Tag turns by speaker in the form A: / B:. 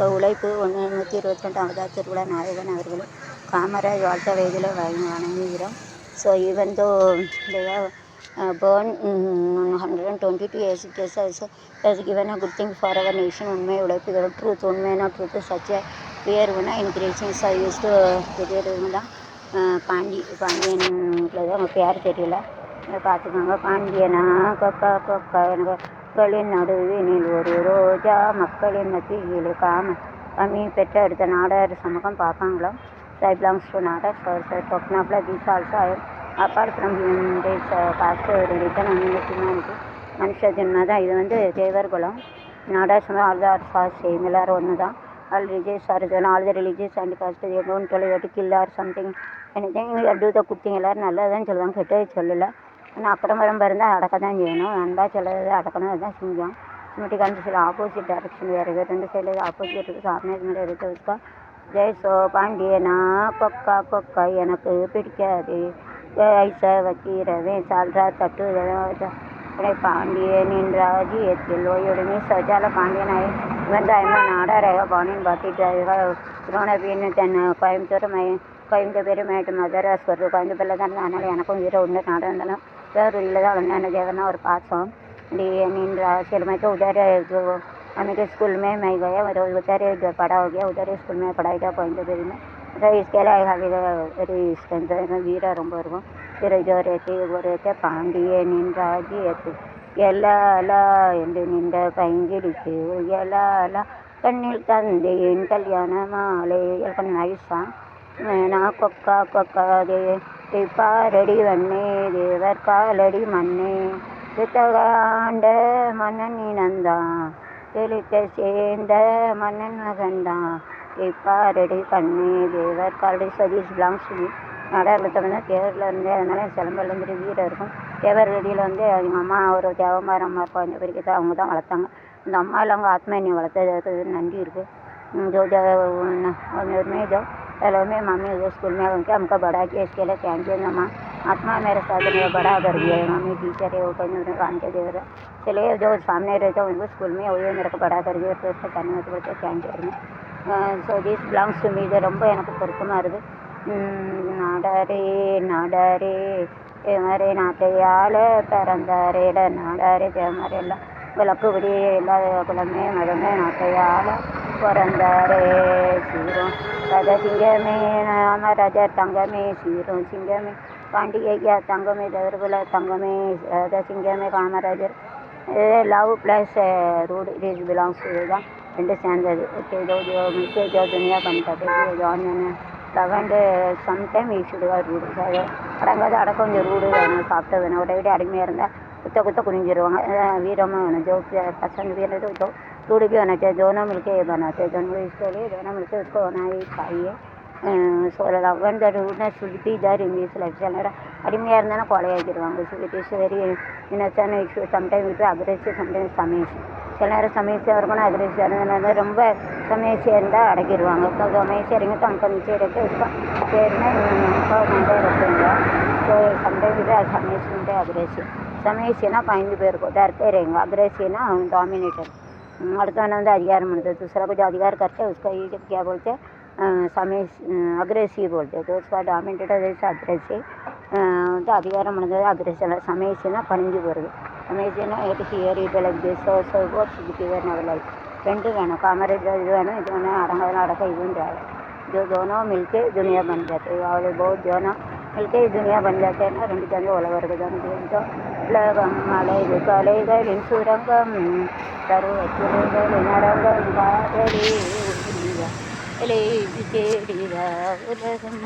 A: So உழைப்பு ஒன்று நூற்றி இருபத்தி ரெண்டாவதாக திருவிழா நாயகன் அவர்கள் காமராஜ் வாழ்த்த வயதில் வணங்குகிறோம். So even though born hundred and twenty two years case also has given a good thing for our nation உண்மை உழைப்பு ட்ரூத் உண்மையான ட்ரூத்து சச் உயர்வுனா இன்க்ரீசிங் ஸோ யூஸ் டு பெரியவங்க தான் பாண்டி பாண்டியன் தான் அவங்க பேர் தெரியல. பார்த்துக்கோங்க. பாண்டியனா கொக்கா கொக்கா எனக்கு மக்களின் நடுவினில் ஒரு ரோஜா மக்களின் மத்தியில் காம கம்மி பெற்ற எடுத்த நாடார் சமூகம் பார்ப்பாங்களோ? I belongs to Nadar sir sir டொக்னாப்ல these also I apart from this caste religion and humanity. மனுஷ ஜென்மா தான். இது வந்து தேவர் குலம். நாடார் சமூகம் ஆல் ஆர் சார் சேம். எல்லாரும் ஒன்று தான். All religious are all the religious and caste they don't tell to something. Anything to the good thing எல்லோரும் நல்லதான் சொல்லுவாங்க. கெட்டது சொல்லலை. ஆனால் அக்கிரமரம் இருந்தால் அடக்க தான் செய்யணும். அன்பா சிலது அடக்கணும் அதுதான் செஞ்சோம். சிமிட்டி அந்த சில ஆப்போசிட் டைரக்ஷன் வேறு இருக்குது ரெண்டு சைடில் ஆப்போசிட் இருக்குது சாமியார் மேலே எடுத்து வச்சுக்கோ. ஜெய் சோ பாண்டியனா கொக்கா கொக்கா எனக்கு பிடிக்காது. ஐச வக்கீரவே சால்ரா தட்டு பாண்டியனின் ராஜ்யத்தில் ஓயுடனே சஜால பாண்டியனாய் இவன் தான் நாடாரக பாண்டியன் பார்த்துட்டு திருவண்ணபீன்னு தென் கோயம்புத்தூர் மை கோயம்புத்தூர் மேட்டு மதராஸ் வருது. கோயம்புத்தூரில் தான் அதனால் எனக்கும் வீர உண்டு. நாடாக இருந்தாலும் வேறு இல்லை தான் मैंने देखना और पास हूँ नींद फिर मैं तो उधर जो हमें के स्कूल में मैं गया मेरा उधर जो पढ़ा हो गया उधर स्कूल में पढ़ाई था पॉइंट बेरी में तो इसके अलावा வெரி ஸ்ட்ரென்த் வீராக ரொம்ப இருக்கும் பிற இதோ ரேத்து ஒரு ரேத்த பாண்டிய நின்றாகி ஏத்து எல்லா அலா என்று நின்ற பைங்கிடிச்சு எல்லா அலா கண்ணில் தந்தேன் கல்யாண மாலை கொஞ்சம் நைஸாக நான் கொக்கா கொக்கா தே திப்பாரடி வண்ணே தேவர் காலடி மண்ணே சித்தகாண்ட மன்னன் இனந்தான் தெளித்த சேர்ந்த மன்னன் மகன்தான் திப்பாரடி கண்ணே தேவர் காலடி சதீஷ் பிளாங்ஸ் நடனத்தை வந்து தேவரில் இருந்து அதனால சிலம்பில் இருந்து வீரம் இருக்கும் தேவர் வெளியில் வந்து எங்கள் அம்மா ஒரு தேவமாரி அம்மா இருக்கும் அந்த தான் அவங்க தான் வளர்த்தாங்க. இந்த அம்மாவில் அவங்க ஆத்மா என்னை வளர்த்தது நன்றி இருக்குது ஜோதியா ஒன்று மேஜம். मैं मम्मी उधर स्कूल में उनके हमको बड़ा किया इसके लिए थैंक यू मम्मा आत्मा मेरे साथ मेरा बड़ा कर दिया है मम्मी टीचर है वो कहीं उन्हें काम के दे रहा चलिए जो सामने रहते उनको स्कूल में वही मेरे को बड़ा कर दिया तो उससे करने को बोलते thank you so this belongs to me இது ரொம்ப எனக்கு பொருத்தமாக இருக்குது நாடாரே நாடாரே தேவரே நாட்டையால் பிறந்தாரேட நாடாரே தேவமாரே எல்லாம் விளக்குபடி எல்லா குலமே மதமே நாட்டையால் பிறந்தாரே சீரும் ரத சிங்கமே ராமராஜர் தங்கமே சீரும் சிங்கமே பாண்டிகையா தங்கமே தவிர்புல தங்கமே ரத சிங்கமே Kamarajar. Love plus root it belongs to தான் ரெண்டு சேர்ந்தது. ஓகே ஜோ ஜோ ஜோ துனியா பண்ணிட்டது லவ் சம்டைம் ஈஷுடுவா ரூடு அடங்காத அடக்க கொஞ்சம் ரூடு வேணும் சாப்பிட்டு வேணும். விட விட அடிமையாக இருந்தால் குத்த குத்த குனிஞ்சிருவாங்க. வீரமாக வேணும். ஜோக்கு பசங்க வீர ஜோ रूढ़ भी होना चाहिए दोनों मिलके ये बनाते हैं दोनों इसके लिए दोनों मिलके उसको बनाना चाहिए so love the rudeness should be there in this life style அடிமையாக இருந்தாலும் கொலையாக்கிடுவாங்க so it is very innocent issue sometime விட்டு அக்ரெசிவ் சம்டைம் சமேஷ் சில நேரம் சமேசியாக இருக்கணும் அக்ரெசிவ் இருந்தால் ரொம்ப சமேசியாக இருந்தால் அடக்கிடுவாங்க ஸோ சமேசியாக இருங்க तो हमको नीचे रखे उसका पैर में हमको नीचे रखेंगे तो समटाइम इधर समेश मिलते अग्रेसिव समेशिना पाइंद पेर को डरते रहेंगे अग्रेसिव ना डोमिनेटर அடுத்தவனை வந்து அதிகாரம் பண்ணுறது दूसरा कुछ अधिकार करके उसका ये जब क्या बोलते हैं समय अग्रेसिव बोलते हैं तो उसका डोमिनेटेड जैसे अग्रेसिव வந்து அதிகாரம் பண்ணுறது அக்ரெசிவ் சமயசினா பணிஞ்சு போகிறது சமயசினா எட்டு ஹியர் இது like this so what should giver an hour life ரெண்டும் வேணும் காமரேஜ் இது வேணும் இது வேணும் அடங்காதெல்லாம் அடக்க இதுவும் தேவை जो दोनों मिलके दुनिया बन जाते हैं और बल्कि दुनिया बन जाते हैं ना रंग चंद ओला वर्ग तो लगम अलग कलेगलिन सुरंगम തരുവച്ചുരകവിനരകം കാതലേ ഉലകം